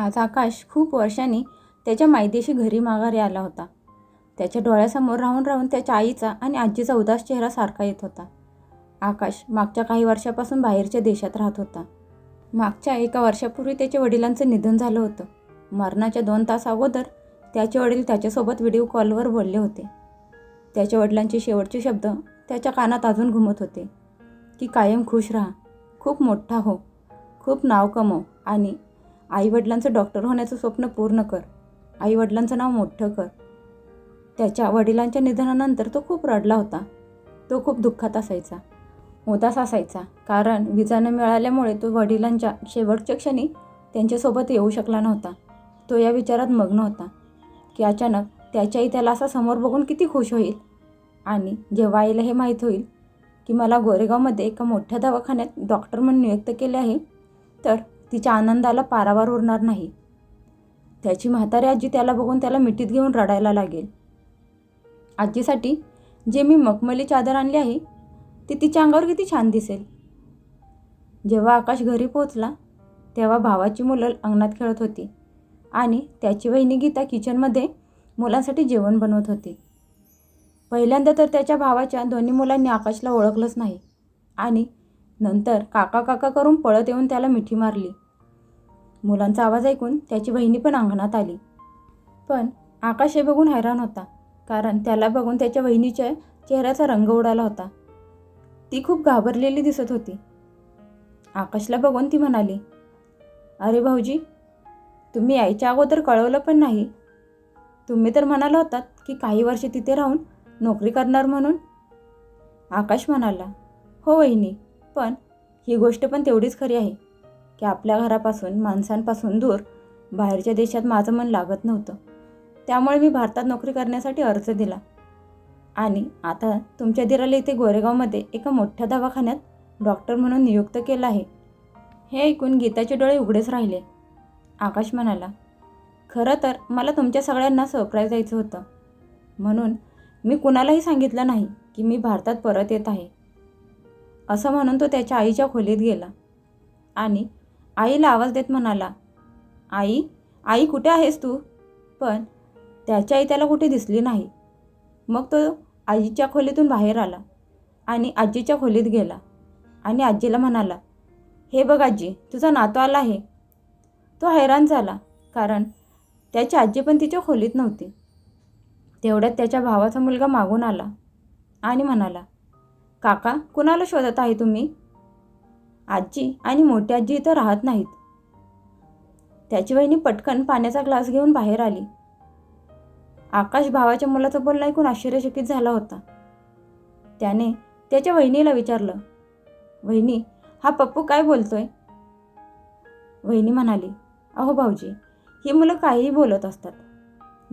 आज आकाश खूप वर्षांनी त्याच्या मायदेशी घरी माघारी आला होता. त्याच्या डोळ्यासमोर राहून राहून त्याच्या आईचा आणि आजीचा उदास चेहरा सारखा येत होता. आकाश मागच्या काही वर्षापासून बाहेरच्या देशात राहत होता. मागच्या एका वर्षापूर्वी त्याच्या वडिलांचं निधन झालं होतं. मरणाच्या दोन तास अगोदर त्याचे वडील त्याच्यासोबत व्हिडिओ कॉलवर बोलले होते. त्याच्या वडिलांचे शेवटचे शब्द त्याच्या कानात अजून घुमत होते. की कायम खुश राहा. खूप मोठा हो. खूप नाव कमव आणि आईवडिलांचं डॉक्टर होण्याचं स्वप्न पूर्ण कर. आईवडिलांचं नाव मोठं कर. त्याच्या वडिलांच्या निधनानंतर तो खूप रडला होता. तो खूप दुःखात असायचा. होताच असायचा. कारण विजा न मिळाल्यामुळे तो वडिलांच्या शेवटच्या क्षणी त्यांच्यासोबत येऊ शकला नव्हता. तो या विचारात मग्न होता. की अचानक त्याच्याही त्याला असा समोर बघून किती खुश होईल? आणि जेव्हा आईला हे माहीत होईल की मला गोरेगावमध्ये एका मोठ्या दवाखान्यात डॉक्टर म्हणून नियुक्त केले आहे तर तिच्या आनंदाला पारावार उरणार नाही. त्याची म्हातारी आजी त्याला बघून त्याला मिठीत घेऊन रडायला लागेल. आजीसाठी जे मी मखमली चादर आणली आहे ती तिच्या अंगावर किती छान दिसेल. जेव्हा आकाश घरी पोहोचला तेव्हा भावाची मुलं अंगणात खेळत होती आणि त्याची वहिनी गीता किचनमध्ये मुलांसाठी जेवण बनवत होती. पहिल्यांदा तर त्याच्या भावाच्या दोन्ही मुलांनी आकाशला ओळखलंच नाही आणि नंतर काका काका करून पळत येऊन त्याला मिठी मारली. मुलांचा आवाज ऐकून त्याची बहिणी पण अंगणात आली. पण आकाश हे बघून हैराण होता कारण त्याला बघून त्याच्या बहिणीच्या चेहऱ्याचा रंग उडाला होता. ती खूप घाबरलेली दिसत होती. आकाशला बघून ती म्हणाली अरे भाऊजी तुम्ही यायच्या अगोदर कळवलं पण नाही. तुम्ही तर म्हणाला होतात की काही वर्ष तिथे राहून नोकरी करणार म्हणून. आकाश म्हणाला हो वहिनी पण ही गोष्ट पण तेवढीच खरी आहे. की आपल्या घरापासून माणसांपासून दूर बाहेरच्या देशात माझं मन लागत नव्हतं. त्यामुळे मी भारतात नोकरी करण्यासाठी अर्ज दिला. आणि आता तुमच्या दिराला इथे गोरेगावमध्ये एका मोठ्या दवाखान्यात डॉक्टर म्हणून नियुक्त केलं आहे. हे ऐकून गीताचे डोळे उघडेच राहिले. आकाश म्हणाला खरं तर मला तुमच्या सगळ्यांना सरप्राईज द्यायचं होतं. म्हणून मी कुणालाही सांगितलं नाही की मी भारतात परत येत आहे. असं म्हणून तो त्याच्या आईच्या खोलीत गेला. आणि आईला आवाज देत म्हणाला आई आई कुठे आहेस तू? पण त्याची आई त्याला कुठे दिसली नाही. मग तो आजीच्या खोलीतून बाहेर आला आणि आजीच्या खोलीत गेला आणि आजीला म्हणाला हे बघ आजी तुझा नातू आला आहे. तो हैराण झाला कारण त्याची आजी पण तिच्या खोलीत नव्हती. तेवढ्यात त्याच्या भावाचा मुलगा मागून आला आणि म्हणाला काका कुणाला शोधत आहे तुम्ही? आजी आणि मोठी आजी इथं राहत नाहीत. त्याची वहिनी पटकन पाण्याचा ग्लास घेऊन बाहेर आली. आकाश भावाच्या मुलाचं बोलणं ऐकून आश्चर्यचकित झाला होता. त्याने त्याच्या वहिनीला विचारलं वहिनी हा पप्पू काय बोलतोय? वहिनी म्हणाली अहो भाऊजी ही मुलं काहीही बोलत असतात.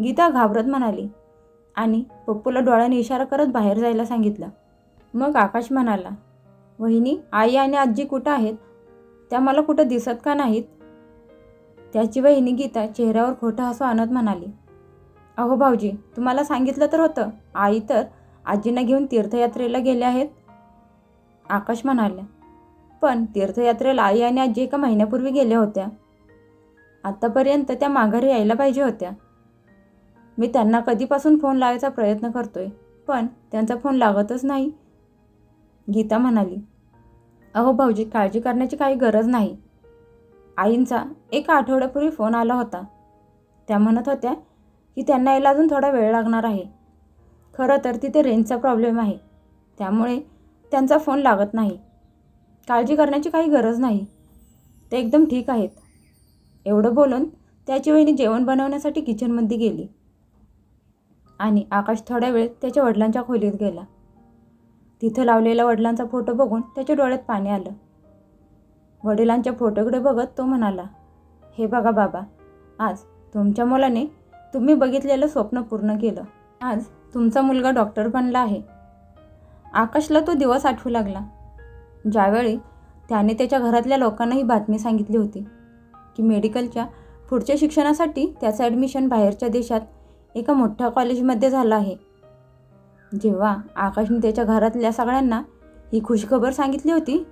गीता घाबरत म्हणाली आणि पप्पूला डोळ्याने इशारा करत बाहेर जायला सांगितलं. मग आकाश म्हणाला वहिनी आई आणि आजी कुठं आहेत? त्या मला कुठं दिसत का नाहीत? त्याची वहिनी गीता चेहऱ्यावर खोटं हसू आणत म्हणाली. अहो भाऊजी तुम्हाला सांगितलं तर होतं. आई तर आजींना घेऊन तीर्थयात्रेला गेले आहेत. आकाश म्हणाले. पण तीर्थयात्रेला आई आणि आजी एका महिन्यापूर्वी गेल्या होत्या. आत्तापर्यंत त्या माघारी यायला पाहिजे होत्या. मी त्यांना कधीपासून फोन लावायचा प्रयत्न करतोय पण त्यांचा फोन लागतच नाही. गीता म्हणाली अहो भाऊजी काळजी करण्याची काही गरज नाही. आईंचा एका आठवड्यापूर्वी फोन आला होता. त्या म्हणत होत्या की त्यांना यायला अजून थोडा वेळ लागणार आहे. खरं तर तिथे रेंजचा प्रॉब्लेम आहे. त्यामुळे त्यांचा फोन लागत नाही. काळजी करण्याची काही गरज नाही. ते एकदम ठीक आहेत. एवढं बोलून त्याची वहिनी जेवण बनवण्यासाठी किचनमध्ये गेली. आणि आकाश थोड्या वेळ त्याच्या वडिलांच्या खोलीत गेला. तिथं लावलेला वडिलांचा फोटो बघून त्याच्या डोळ्यात पाणी आलं. वडिलांच्या फोटोकडे बघत तो म्हणाला हे बघा बाबा आज तुमच्या मुलाने तुम्ही बघितलेलं स्वप्न पूर्ण केलं. आज तुमचा मुलगा डॉक्टर बनला आहे. आकाशला तो दिवस आठवू लागला. ज्यावेळी त्याने त्याच्या घरातल्या लोकांना ही बातमी सांगितली होती की मेडिकलच्या पुढच्या शिक्षणासाठी त्याचं ॲडमिशन बाहेरच्या देशात एका मोठ्या कॉलेजमध्ये झालं आहे. जेव्हा आकाशने त्याच्या घरातल्या सगळ्यांना ही खुशखबर सांगितली होती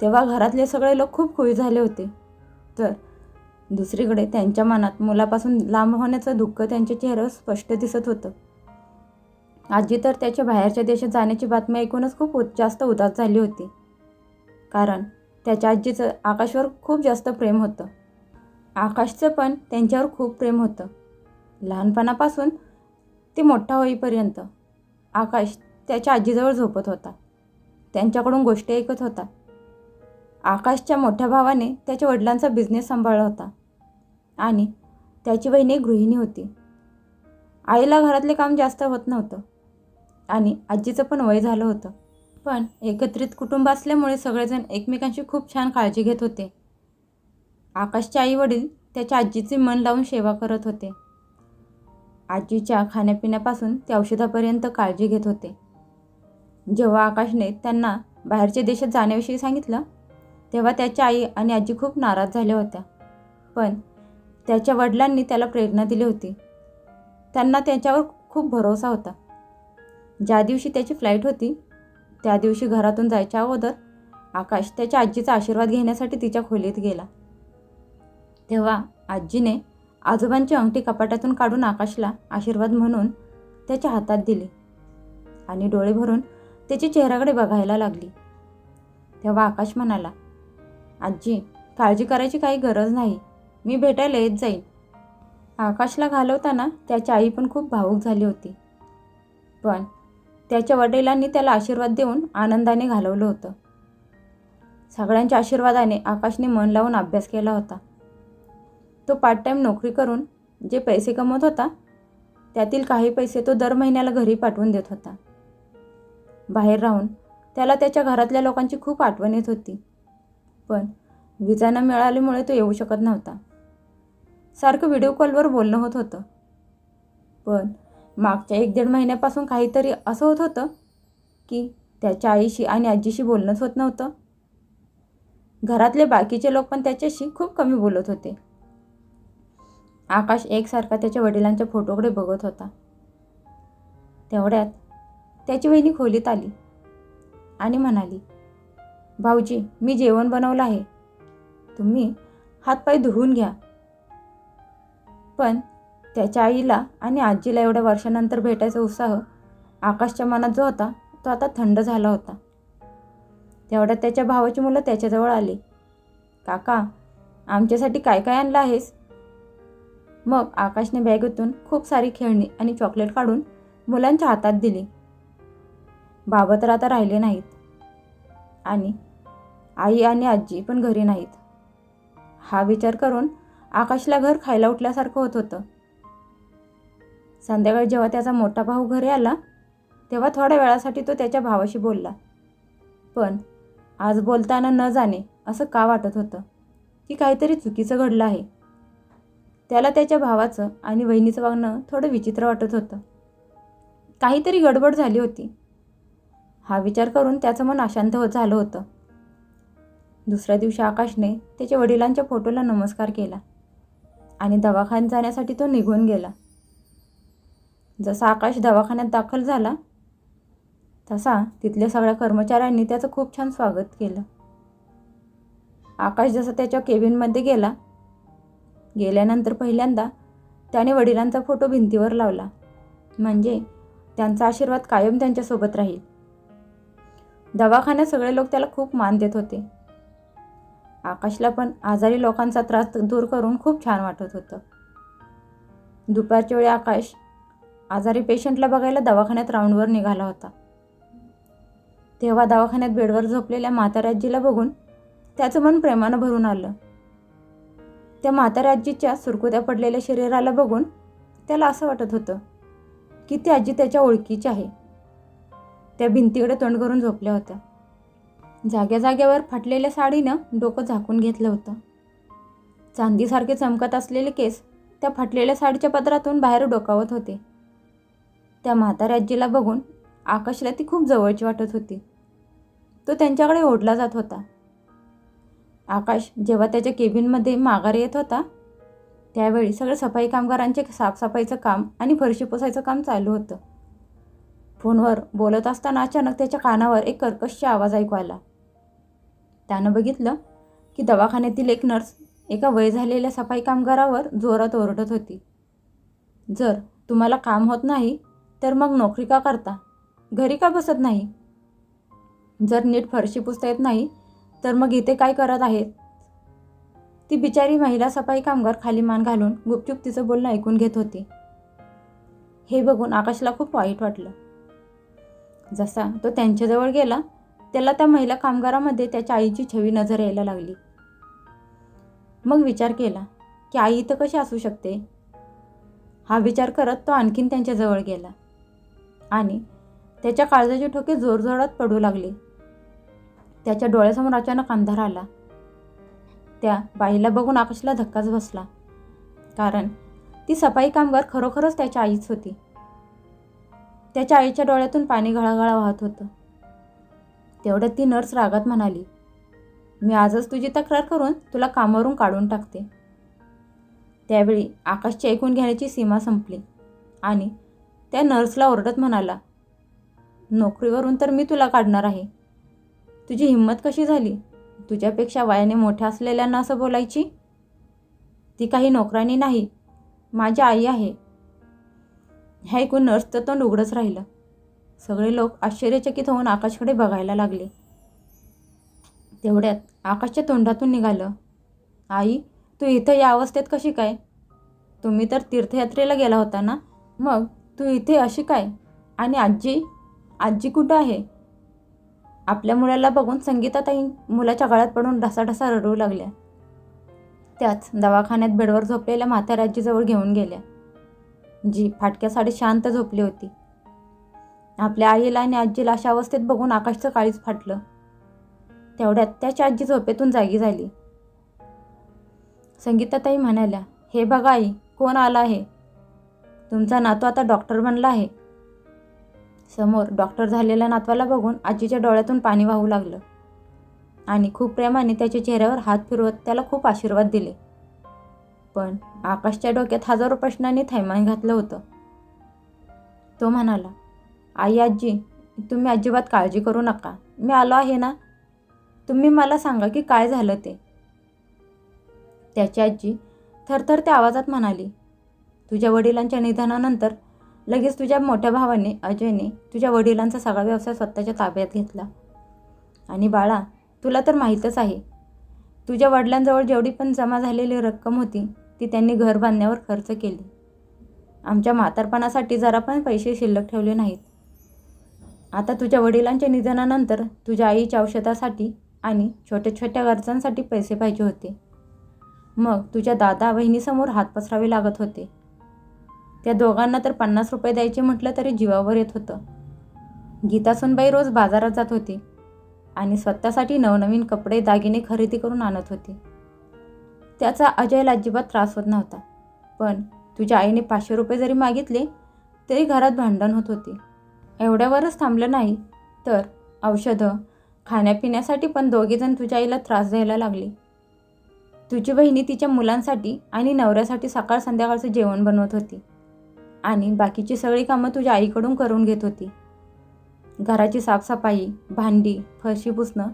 तेव्हा घरातले सगळे लोक खूप खुश झाले होते. तर दुसरीकडे त्यांच्या मनात मुलापासून लांब होण्याचं दुःख त्यांच्या चेहऱ्यावर स्पष्ट दिसत होतं. आजी तर त्याच्या बाहेरच्या देशात जाण्याची बातमी ऐकूनच खूप जास्त उदास झाली होती. कारण त्याच्या आजीचं आकाशवर खूप जास्त प्रेम होतं. आकाशचं पण त्यांच्यावर खूप प्रेम होतं. लहानपणापासून ते मोठा होईपर्यंत आकाश त्याच्या आजीजवळ झोपत होता. त्यांच्याकडून गोष्टी ऐकत होता. आकाशच्या मोठ्या भावाने त्याच्या वडिलांचा बिझनेस सांभाळला होता. आणि त्याची बहीण एक गृहिणी होती. आईला घरातले काम जास्त होत नव्हतं. आणि आजीचं पण वय झालं होतं. पण एकत्रित कुटुंब असल्यामुळे सगळेजण एकमेकांची खूप छान काळजी घेत होते. आकाशचे आई वडील त्याच्या आजीचे मन लावून सेवा करत होते. आजीच्या खाण्यापिण्यापासून ते औषधापर्यंत काळजी घेत होते. जेव्हा आकाशने त्यांना बाहेरच्या देशात जाण्याविषयी सांगितलं तेव्हा त्याच्या आई आणि आजी खूप नाराज झाल्या होत्या. पण त्याच्या वडिलांनी त्याला प्रेरणा दिली होती. त्यांना त्याच्यावर खूप भरोसा होता. ज्या दिवशी त्याची फ्लाईट होती त्या दिवशी घरातून जायच्या अगोदर आकाश त्याच्या आजीचा आशीर्वाद घेण्यासाठी तिच्या खोलीत गेला. तेव्हा आजीने आजोबांची अंगठी कपाटातून काढून आकाशला आशीर्वाद म्हणून त्याच्या हातात दिली आणि डोळे भरून त्याच्या चेहऱ्याकडे बघायला लागली. तेव्हा आकाश म्हणाला आजी काळजी करायची काही गरज नाही. मी भेटायला येत जाईन. आकाशला घालवताना त्याची आई पण खूप भावूक झाली होती. पण त्याच्या वडिलांनी त्याला आशीर्वाद देऊन आनंदाने घालवलं होतं. सगळ्यांच्या आशीर्वादाने आकाशने मन लावून अभ्यास केला होता. तो पार्ट टाईम नोकरी करून जे पैसे कमवत होता त्यातील काही पैसे तो दर महिन्याला घरी पाठवून देत होता. बाहेर राहून त्याला त्याच्या घरातल्या लोकांची खूप आठवण येत होती. पण विजा न मिळाल्यामुळे तो येऊ शकत नव्हता. सारखं व्हिडिओ कॉलवर बोलणं होत होतं. पण मागच्या एक दीड महिन्यापासून काहीतरी असं होत होतं की त्याच्या आईशी आणि आजीशी बोलणंच होत नव्हतं. घरातले बाकीचे लोक पण त्याच्याशी खूप कमी बोलत होते. आकाश एकसारखा त्याच्या वडिलांच्या फोटोकडे बघत होता. तेवढ्यात त्याची वहिनी खोलीत आली आणि म्हणाली भाऊजी मी जेवण बनवलं आहे. तुम्ही हातपाय धुवून घ्या. पण त्याच्या आईला आणि आजीला एवढ्या वर्षानंतर भेटायचा उत्साह आकाशच्या मनात जो होता तो आता थंड झाला होता. तेवढ्यात त्याच्या भावाची मुलं त्याच्याजवळ आली. काका आमच्यासाठी काय काय आणलं आहेस? मग आकाशने बॅगेतून खूप सारी खेळणी आणि चॉकलेट काढून मुलांच्या हातात दिली. बाबा तर आता राहिले नाहीत. आणि आई आणि आजी पण घरी नाहीत. हा विचार करून आकाशला घर खायला उठल्यासारखं होत होतं. संध्याकाळी जेव्हा त्याचा मोठा भाऊ घरी आला तेव्हा थोड्या वेळासाठी तो त्याच्या भावाशी बोलला. पण आज बोलताना न जाणे असं का वाटत होतं? की काहीतरी चुकीचं घडलं आहे? त्याला त्याच्या भावाचं आणि बहिणीचं वागणं थोडं विचित्र वाटत होतं. काहीतरी गडबड झाली होती. हा विचार करून त्याचं मन अशांत होत झालं होतं. दुसऱ्या दिवशी आकाशने त्याच्या वडिलांच्या फोटोला नमस्कार केला आणि दवाखान्यात जाण्यासाठी तो निघून गेला. जसा आकाश दवाखान्यात दाखल झाला तसा तिथल्या सगळ्या कर्मचाऱ्यांनी त्याचं खूप छान स्वागत केलं. आकाश जसा त्याच्या केबिनमध्ये गेला गेल्यानंतर पहिल्यांदा त्याने वडिलांचा फोटो भिंतीवर लावला. म्हणजे त्यांचा आशीर्वाद कायम त्यांच्यासोबत राहील. दवाखान्यात सगळे लोक त्याला खूप मान देत होते. आकाशला पण आजारी लोकांचा त्रास दूर करून खूप छान वाटत होतं. दुपारच्या वेळी आकाश आजारी पेशंटला बघायला दवाखान्यात राऊंडवर निघाला होता. तेव्हा दवाखान्यात बेडवर झोपलेल्या म्हाताऱ्याजीला बघून त्याचं मन प्रेमानं भरून आलं. त्या म्हाताऱ्याजीच्या सुरकुत्या पडलेल्या शरीराला बघून त्याला असं वाटत होतं की ती आजी त्याच्या ओळखीची आहे. त्या भिंतीकडे तोंड करून झोपल्या होत्या. जाग्या जाग्यावर फाटलेल्या साडीनं डोकं झाकून घेतलं होतं. चांदीसारखे चमकत असलेले केस त्या फाटलेल्या साडीच्या पदरातून बाहेर डोकावत होते. त्या म्हाताराजीला बघून आकाशला ती खूप जवळची वाटत होती. तो त्यांच्याकडे ओढला जात होता. आकाश जेव्हा त्याच्या केबिनमध्ये माघारी येत होता त्यावेळी सगळे सफाई कामगारांचे साफसफाईचं काम आणि फरशी पुसायचं काम चालू होतं. फोनवर बोलत असताना अचानक त्याच्या कानावर एक कर्कश आवाज ऐकू आला. त्यानं बघितलं की दवाखान्यातील एक नर्स एका वय झालेल्या सफाई कामगारावर जोरात ओरडत होती. जर तुम्हाला काम होत नाही तर मग नोकरी का करता? घरी का बसत नाही? जर नीट फरशी पुसता येत नाही तर मग इथे काय करत आहेत? ती बिचारी महिला सफाई कामगार खाली मान घालून गुपचूप तिचं बोलणं ऐकून घेत होती. हे बघून आकाशला खूप वाईट वाटलं. जसा तो त्यांच्याजवळ गेला त्याला त्या महिला कामगारामध्ये त्याच्या आईची छवी नजर यायला लागली. मग विचार केला की आई इथं कशी असू शकते? हा विचार करत तो आणखीन त्यांच्याजवळ गेला. आणि त्याच्या काळजाचे ठोके जोरजोरात पडू लागले. त्याच्या डोळ्यासमोर अचानक अंधार आला. त्या बाईला बघून आकाशला धक्काच बसला. कारण ती सफाई कामगार खरोखरच त्याच्या आईच होती. त्याच्या आईच्या डोळ्यातून पाणी गळागळा वाहत होतं. तेवढ्यात ती नर्स रागात म्हणाली मी आजच तुझी तक्रार करून तुला कामावरून काढून टाकते. त्यावेळी आकाशची ऐकून घेण्याची सीमा संपली आणि त्या नर्सला ओरडत म्हणाला नोकरीवरून तर मी तुला काढणार आहे. तुझी हिंमत कशी झाली? तुझ्यापेक्षा वयाने मोठ्या असलेल्यांना असं बोलायची? ती काही नोकरानी नाही माझी आई आहे. हे ऐकून नर्सचं तोंड उघडंच राहिलं. सगळे लोक आश्चर्यचकित होऊन आकाशकडे बघायला लागले. तेवढ्यात आकाशच्या तोंडातून निघालं. आई तू इथं या अवस्थेत कशी काय? तुम्ही तर तीर्थयात्रेला गेला होता ना? मग तू इथे अशी काय? आणि आजी? आजी कुठं आहे? आपल्या मुलाला बघून संगीताताई मुलाच्या गळ्यात पडून ढसाढसा रडू लागल्या. त्याच दवाखान्यात बेडवर झोपलेल्या म्हाताऱ्या आजीजवळ घेऊन गेल्या. जी फाटक्या साडी शांत झोपली होती. आपल्या आईला आणि आजीला अशा अवस्थेत बघून आकाशचं काळीच फाटलं. तेवढ्यात त्याची आजी झोपेतून जागी झाली. संगीताताई म्हणाल्या हे बघा आई कोण आला आहे? तुमचा नातू आता डॉक्टर बनला आहे. समोर डॉक्टर झालेल्या नातवाला बघून आजीच्या डोळ्यातून पाणी वाहू लागलं. आणि खूप प्रेमाने त्याच्या चेहऱ्यावर हात फिरवत त्याला खूप आशीर्वाद दिले. पण आकाशच्या डोक्यात हजारो प्रश्नांनी थैमान घातलं होतं. तो म्हणाला आई आजी तुम्ही अजिबात काळजी करू नका. मी आलो आहे ना? तुम्ही मला सांगा की काय झालं ते. त्याची आजी थरथर त्या आवाजात म्हणाली तुझ्या वडिलांच्या निधनानंतर लगेच तुझ्या मोठ्या भावाने अजयने तुझ्या वडिलांचा सगळा व्यवसाय स्वतःच्या ताब्यात घेतला. आणि बाळा तुला तर माहीतच आहे तुझ्या वडिलांजवळ जेवढी पण जमा झालेली रक्कम होती ती त्यांनी घर बांधण्यावर खर्च केली. आमच्या म्हातारपणासाठी जरा पण पैसे शिल्लक ठेवले नाहीत. आता तुझ्या वडिलांच्या निधनानंतर तुझ्या आईच्या औषधासाठी आणि छोट्या छोट्या गरजांसाठी पैसे पाहिजे होते. मग तुझ्या दादा बहिणीसमोर हात पसरावे लागत होते. त्या दोघांना तर पन्नास रुपये द्यायचे म्हटलं तरी जीवावर येत होतं. गीता सुनबाई रोज बाजारात जात होती आणि स्वतःसाठी नवनवीन कपडे दागिने खरेदी करून आणत होती. त्याचा अजयला अजिबात त्रास होत नव्हता. पण तुझ्या आईने पाचशे रुपये जरी मागितले तरी घरात भांडण होत होते. एवढ्यावरच थांबलं नाही तर औषधं खाण्यापिण्यासाठी पण दोघेजण तुझ्या आईला त्रास द्यायला लागले. तुझी बहिणी तिच्या मुलांसाठी आणि नवऱ्यासाठी सकाळ संध्याकाळचं जेवण बनवत होती. आणि बाकीची सगळी कामं तुझ्या आईकडून करून घेत होती. घराची साफसफाई भांडी फरशी पुसणं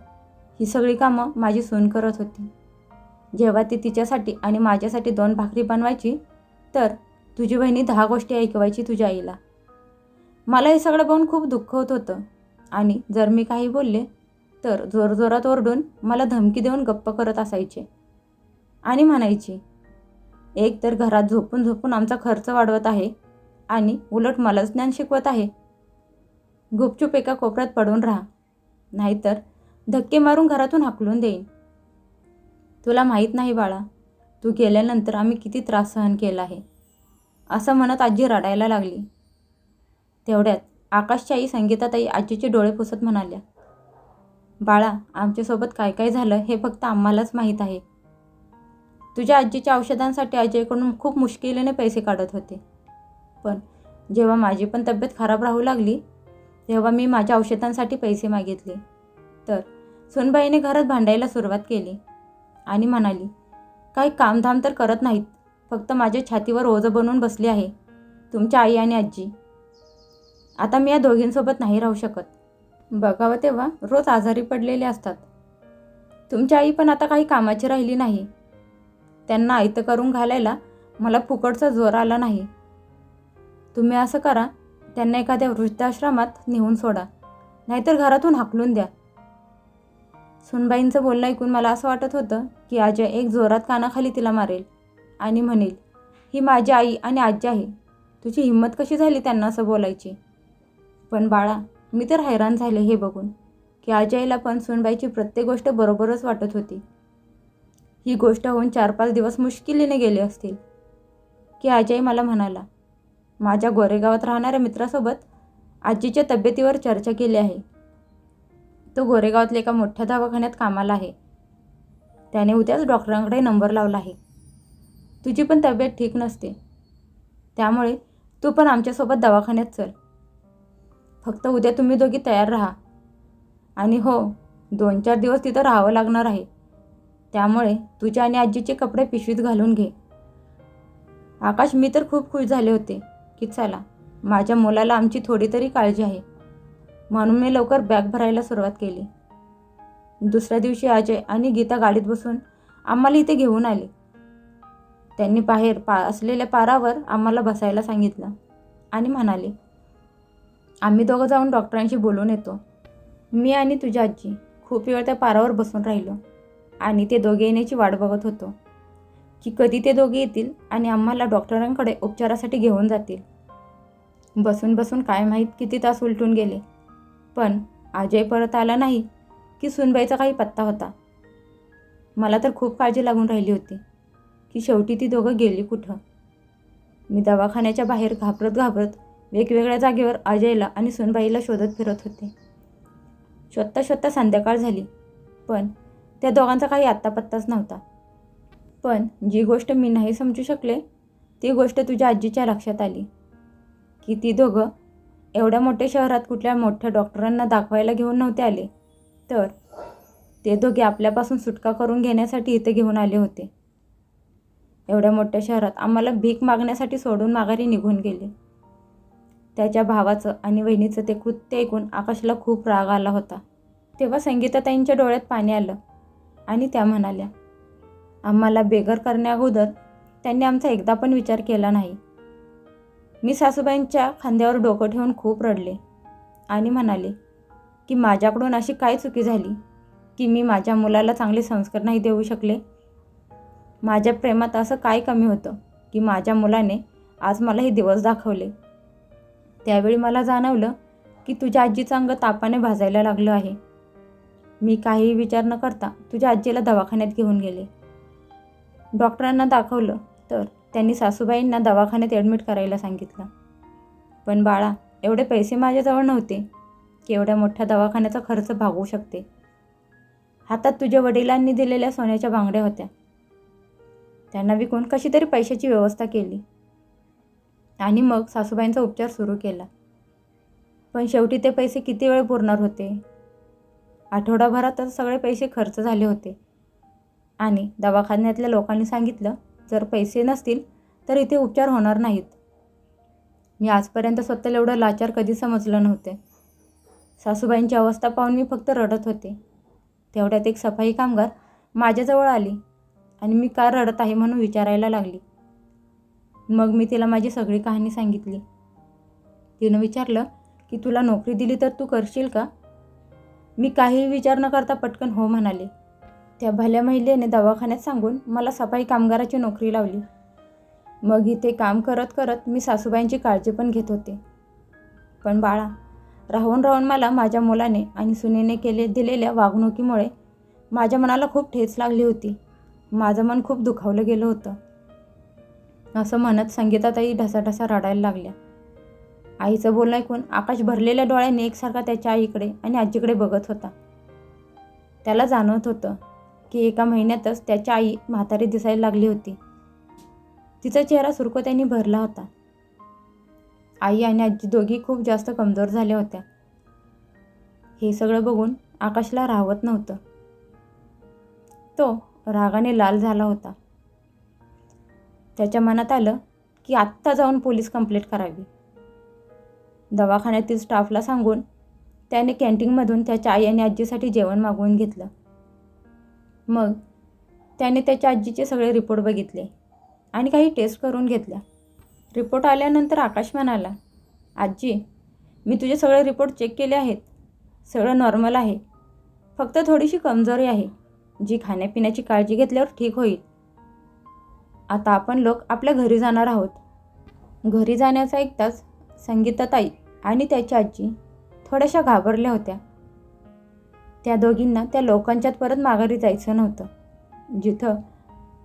ही सगळी कामं माझी सून करत होती. जेव्हा ती तिच्यासाठी आणि माझ्यासाठी दोन भाकरी बनवायची तर तुझी बहिणी दहा गोष्टी ऐकवायची तुझ्या आईला. मला हे सगळं बघून खूप दुःख होत होतं आणि जर मी काही बोलले तर जोरजोरात ओरडून मला धमकी देऊन गप्प करत असायचे आणि म्हणायची एक तर घरात झोपून झोपून आमचा खर्च वाढवत आहे आणि उलट मलाच ज्ञान शिकवत आहे. गुपचूप एका कोपऱ्यात पडून राहा. नाहीतर धक्के मारून घरातून हाकलून देईन. तुला माहीत नाही बाळा तू गेल्यानंतर आम्ही किती त्रास सहन केला आहे असं म्हणत आजी रडायला लागली. तेवढ्यात आकाशची आई संगीताताई आजीचे डोळे पुसत म्हणाल्या बाळा आमच्यासोबत काय काय झालं हे फक्त आम्हालाच माहीत आहे. तुझ्या आजीच्या औषधांसाठी अजयकडून खूप मुश्किलीने पैसे काढत होते. पण जेव्हा माझी पण तब्येत खराब राहू लागली तेव्हा मी माझ्या औषधांसाठी पैसे मागितले. तर सोनबाईने घरात भांडायला सुरुवात केली आणि म्हणाली काही कामधाम तर करत नाहीत फक्त माझ्या छातीवर ओझं बनवून बसली आहे तुमच्या आई आणि आजी. आता मी या दोघींसोबत नाही राहू शकत. बघावं तेव्हा रोज आजारी पडलेले असतात. तुमची आई पण आता काही कामाची राहिली नाही. त्यांना आयतं करून घालायला मला फुकटचा जोर आला नाही. तुम्ही असं करा त्यांना एखाद्या वृद्धाश्रमात नेऊन सोडा. नाहीतर घरातून हाकलून द्या. सुनबाईंचं बोलणं ऐकून मला असं वाटत होतं की अजय एक जोरात कानाखाली तिला मारेल आणि म्हणेल ही माझी आई आणि आजी आहे. तुझी हिंमत कशी झाली त्यांना असं बोलायची? पण बाळा मी तर हैराण झाले हे बघून की अजयला पण सुनबाईची प्रत्येक गोष्ट बरोबरच वाटत होती. ही गोष्ट होऊन चार पाच दिवस मुश्किलीने गेले असतील. की अजय मला म्हणाला माझ्या गोरेगावात राहणाऱ्या मित्रासोबत आजीच्या तब्येतीवर चर्चा केली आहे. तो गोरेगावातल्या एका मोठ्या दवाखान्यात कामाला आहे. त्याने उद्याच डॉक्टरांकडे नंबर लावला आहे. तुझी पण तब्येत ठीक नसते. त्यामुळे तू पण आमच्यासोबत दवाखान्यात चल. फक्त उद्या तुम्ही दोघी तयार राहा. आणि हो दोन चार दिवस तिथं राहावं लागणार आहे. त्यामुळे तुझ्या आणि आजीचे कपडे पिशवीत घालून घे. आकाश मी तर खूप खुश झाले होते. की चला माझ्या मुलाला आमची थोडी तरी काळजी आहे. म्हणून मी लवकर बॅग भरायला सुरुवात केली. दुसऱ्या दिवशी अजय आणि गीता गाडीत बसून आम्हाला इथे घेऊन आले. त्यांनी बाहेर पा असलेल्या पारावर आम्हाला बसायला सांगितलं आणि म्हणाले आम्ही दोघं जाऊन डॉक्टरांशी बोलून येतो. मी आणि तुझी आजी खूप वेळ त्या पारावर बसून राहिलो आणि ते दोघे येण्याची वाट बघत होतो. की कधी ते दोघे येतील आणि आम्हाला डॉक्टरांकडे उपचारासाठी घेऊन जातील. बसून बसून काय माहीत किती तास उलटून गेले. पण अजय परत आला नाही की सुनबाईचा काही पत्ता होता. मला तर खूप काळजी लागून राहिली होती की शेवटी ती दोघं गेली कुठं. मी दवाखान्याच्या बाहेर घाबरत घाबरत वेगवेगळ्या जागेवर अजयला आणि सुनबाईला शोधत फिरत होते. शोधता शोधता संध्याकाळ झाली पण त्या दोघांचा काही आत्तापत्ताच नव्हता. पण जी गोष्ट मी नाही समजू शकले ती गोष्ट तुझ्या आजीच्या लक्षात आली. की ती दोघं एवढ्या मोठ्या शहरात कुठल्या मोठ्या डॉक्टरांना दाखवायला घेऊन नव्हते आले. तर ते दोघे आपल्यापासून सुटका करून घेण्यासाठी इथे घेऊन आले होते. एवढ्या मोठ्या शहरात आम्हाला भीक मागण्यासाठी सोडून माघारी निघून गेले. त्याच्या भावाचं आणि वहिनीचं ते कृत्य ऐकून आकाशला खूप राग आला होता. तेव्हा संगीताताईंच्या डोळ्यात पाणी आलं आणि त्या म्हणाल्या आम्हाला बेघर करण्याअगोदर त्यांनी आमचा एकदा पण विचार केला नाही. मी सासूबाईंच्या खांद्यावर डोकं ठेवून खूप रडले आणि म्हणाले की माझ्याकडून अशी काय चुकी झाली? की मी माझ्या मुलाला चांगले संस्कार नाही देऊ शकले? माझ्या प्रेमात असं काय कमी होतं की माझ्या मुलाने आज मला हे दिवस दाखवले? त्यावेळी मला जाणवलं की तुझ्या आजीचं अंग तापाने भाजायला लागलं आहे. मी काहीही विचार न करता तुझ्या आजीला दवाखान्यात घेऊन गेले. डॉक्टरांना दाखवलं तर त्यांनी सासूबाईंना दवाखान्यात ॲडमिट करायला सांगितलं. पण बाळा एवढे पैसे माझ्याजवळ नव्हते. की एवढ्या मोठ्या दवाखान्याचा खर्च भागवू शकते. हातात तुझ्या वडिलांनी दिलेल्या सोन्याच्या बांगड्या होत्या. त्यांना विकून कशी तरी पैशाची व्यवस्था केली. आणि मग सासूबाईंचा उपचार सुरू केला. पण शेवटी ते पैसे किती वेळ पुरणार होते? आठवडाभरातच सगळे पैसे खर्च झाले होते. आणि दवाखान्यातल्या लोकांनी सांगितलं जर पैसे नसतील तर इथे उपचार होणार नाहीत. मी आजपर्यंत स्वतःला एवढं लाचार कधी समजलं नव्हते. सासूबाईंची अवस्था पाहून मी फक्त रडत होते. तेवढ्यात एक सफाई कामगार माझ्याजवळ आली आणि मी का रडत आहे म्हणून विचारायला लागली. मग मी तिला माझी सगळी कहाणी सांगितली. तिनं विचारलं की तुला नोकरी दिली तर तू करशील का? मी काहीही विचार न करता पटकन हो म्हणाले. त्या भल्या महिलेने दवाखान्यात सांगून मला सफाई कामगाराची नोकरी लावली. मग इथे काम करत करत मी सासूबाईंची काळजी पण घेत होते. पण बाळा राहून राहून मला माझ्या मुलाने आणि सुनेने केले दिलेल्या वागणुकीमुळे माझ्या मनाला खूप ठेच लागली होती. माझं मन खूप दुखावलं गेलं होतं. असं म्हणत संगीताताई ढसाढसा रडायला लागल्या. आईचं बोलणं ऐकून आकाश भरलेल्या डोळ्याने एकसारखा त्याच्या आईकडे आणि आजीकडे बघत होता. त्याला जाणवत होतं की एका महिन्यातच त्याच्या आई म्हातारी दिसायला लागली होती. तिचा चेहरा सुरकोत्याने भरला होता. आई आणि आजी दोघी खूप जास्त कमजोर झाल्या होत्या. हे सगळं बघून आकाशला राहवत नव्हतं. तो रागाने लाल झाला होता. त्याच्या मनात आलं की आत्ता जाऊन पोलीस कंप्लेंट करावी. दवाखान्यातील स्टाफला सांगून त्याने कॅन्टीनमधून त्याच्या आई आणि आजीसाठी जेवण मागवून घेतलं. मग त्याने त्याच्या आजीचे सगळे रिपोर्ट बघितले आणि काही टेस्ट करून घेतल्या. रिपोर्ट आल्यानंतर आकाश म्हणाला आजी मी तुझे सगळे रिपोर्ट चेक केले आहेत. सगळं नॉर्मल आहे. फक्त थोडीशी कमजोरी आहे जी खाण्यापिण्याची काळजी घेतल्यावर ठीक होईल. आता आपण लोक आपल्या घरी जाणार आहोत. घरी जाण्याचा एक तास संगीताताई आणि त्याची आजी थोड्याशा घाबरल्या होत्या. त्या दोघींना त्या लोकांच्यात परत माघारी जायचं नव्हतं. जिथं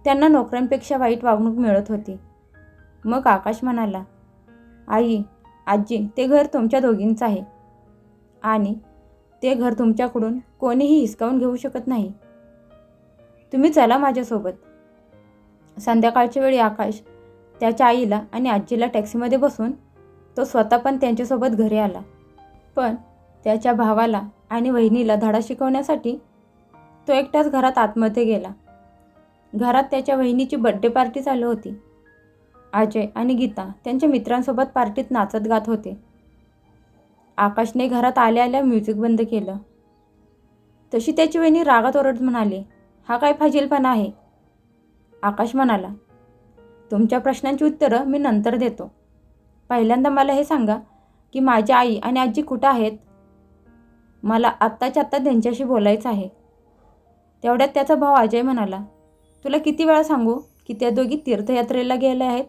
त्यांना नोकऱ्यांपेक्षा वाईट वागणूक मिळत होती. मग आकाश म्हणाला आई आजी ते घर तुमच्या दोघींचं आहे. आणि ते घर तुमच्याकडून कोणीही हिसकावून घेऊ शकत नाही. तुम्ही चला माझ्यासोबत. संध्याकाळच्या वेळी आकाश त्याच्या आईला आणि आजीला टॅक्सीमध्ये बसून तो स्वतः पण त्यांच्यासोबत घरी आला. पण त्याच्या भावाला आणि वहिनीला धडा शिकवण्यासाठी तो एकटाच घरात आतमध्ये गेला. घरात त्याच्या वहिनीची बड्डे पार्टी चालू होती. अजय आणि गीता त्यांच्या मित्रांसोबत पार्टीत नाचत गात होते. आकाशने घरात आल्या आल्या म्युझिक बंद केलं. तशी त्याची वहिनी रागात ओरडत म्हणाली हा काय फाजीलपणा आहे? आकाश म्हणाला तुमच्या प्रश्नांची उत्तरं मी नंतर देतो. पहिल्यांदा मला हे सांगा की माझी आई आणि आजी कुठं आहेत? मला आत्ताच्या आत्ता त्यांच्याशी बोलायचं आहे. तेवढ्यात त्याचा भाऊ अजय म्हणाला तुला किती वेळा सांगू की त्या दोघी तीर्थयात्रेला गेल्या आहेत?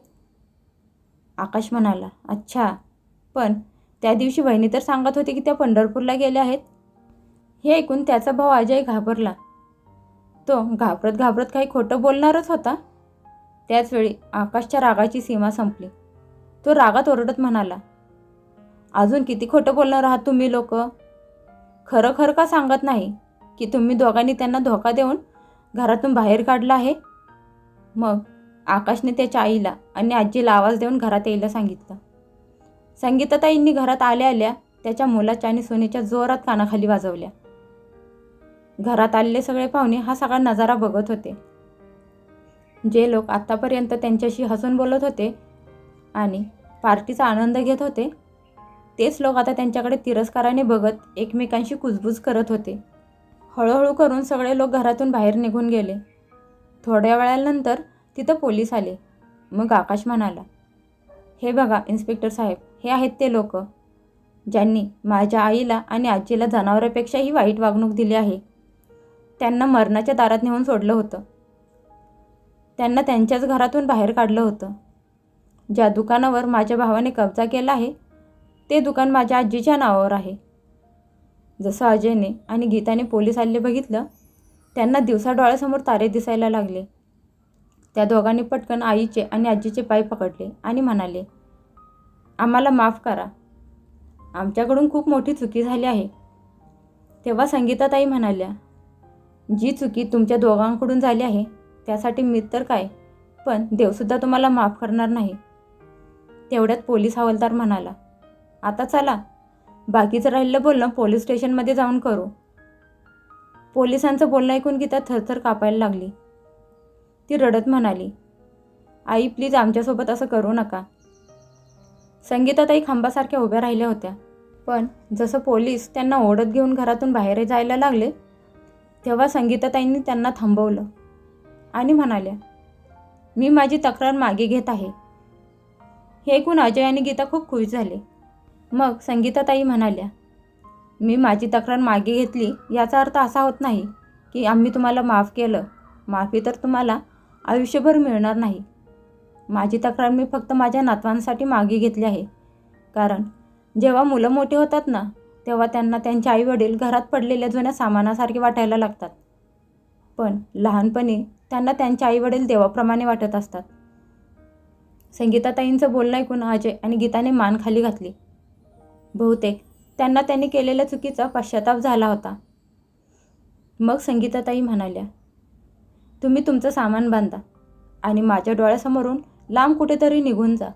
आकाश म्हणाला अच्छा पण त्या दिवशी बहिणी तर सांगत होती की त्या पंढरपूरला गेल्या आहेत. हे ऐकून त्याचा भाऊ अजय घाबरला. तो घाबरत घाबरत काही खोटं बोलणारच होता. त्याचवेळी आकाशच्या रागाची सीमा संपली. तो रागात ओरडत म्हणाला अजून किती खोटं बोलणार आहात तुम्ही लोक? खरं खरं का सांगत नाही की तुम्ही दोघांनी त्यांना धोका देऊन घरातून बाहेर काढलं आहे? मग आकाशने त्याच्या आईला आणि आजीला आवाज देऊन घरात यायला सांगितलं. संगीताताईंनी घरात आल्या आल्या त्याच्या मुलाच्या आणि सोनेच्या जोरात कानाखाली वाजवल्या. घरात आलेले सगळे पाहुणे हा सगळा नजारा बघत होते. जे लोक आत्तापर्यंत त्यांच्याशी हसून बोलत होते आणि पार्टीचा आनंद घेत होते तेच लोक आता त्यांच्याकडे तिरस्काराने बघत एकमेकांशी कुजबूज करत होते. हळूहळू करून सगळे लोक घरातून बाहेर निघून गेले. थोड्या वेळानंतर तिथं पोलीस आले. मग आकाश म्हणाला हे बघा इन्स्पेक्टर साहेब हे आहेत ते लोक. ज्यांनी माझ्या आईला आणि आजीला जनावरापेक्षाही वाईट वागणूक दिली आहे. त्यांना मरणाच्या दारात नेऊन सोडलं होतं. त्यांना त्यांच्याच घरातून बाहेर काढलं होतं. ज्या दुकानावर माझ्या भावाने कब्जा केला आहे ते दुकान माझ्या आजीच्या नावावर आहे. जसं अजयने आणि गीताने पोलीस आले बघितलं त्यांना दिवसा डोळ्यासमोर तारे दिसायला लागले. त्या दोघांनी पटकन आईचे आणि आजीचे पाय पकडले आणि म्हणाले आम्हाला माफ करा. आमच्याकडून खूप मोठी चुकी झाली आहे. तेव्हा संगीताताई म्हणाल्या जी चुकी तुमच्या दोघांकडून झाली आहे त्यासाठी मी तर काय? पण देवसुद्धा तुम्हाला माफ करणार नाही. तेवढ्यात पोलीस हवालदार म्हणाला आता चला. बाकीचं राहिलं बोलणं पोलीस स्टेशनमध्ये जाऊन करू. पोलिसांचं बोलणं ऐकून गीता थरथर कापायला लागली. ती रडत म्हणाली आई प्लीज आमच्यासोबत असं करू नका. संगीताताई खांबासारख्या उभ्या राहिल्या होत्या. पण जसं पोलीस त्यांना ओढत घेऊन घरातून बाहेर जायला लागले तेव्हा संगीताताईंनी त्यांना थांबवलं आणि म्हणाल्या मी माझी तक्रार मागे घेत आहे. हे ऐकून अजय आणि गीता खूप खुश झाले. मग संगीताताई म्हणाल्या मी माझी तक्रार मागे घेतली याचा अर्थ असा होत नाही की आम्ही तुम्हाला माफ केलं. माफी तर तुम्हाला आयुष्यभर मिळणार नाही. माझी तक्रार मी फक्त माझ्या नातवांसाठी मागे घेतली आहे. कारण जेव्हा मुलं मोठी होतात ना तेव्हा त्यांना त्यांचे आईवडील घरात पडलेल्या जुन्या सामानासारखे वाटायला लागतात. पण लहानपणी त्यांना त्यांचे आईवडील देवाप्रमाणे वाटत असतात. संगीताताईंचं बोलणं ऐकून अजय आणि गीताने मान खाली घातली. बहुतेक. त्यांना त्यांनी केलेल्या चुकीचा पश्चाताप झाला होता. मग संगीताताई म्हणाल्या तुम्ही तुमचं सामान बांधा आणि माझ्या डोळ्यासमोरून लांब कुठेतरी निघून जा.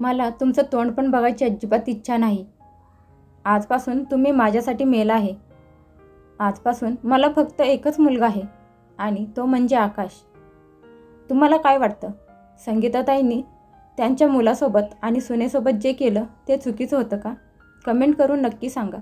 मला तुमचं तोंड पण बघायची अजिबात इच्छा नाही. आजपासून तुम्ही माझ्यासाठी मेला आहे. आजपासून मला फक्त एकच मुलगा आहे आणि तो म्हणजे आकाश. तुम्हाला काय वाटतं? संगीताताईंनी त्यांच्या मुलासोबत आणि सुनेसोबत जे केलं ते चुकीचं होतं का? कमेंट करून नक्की सांगा.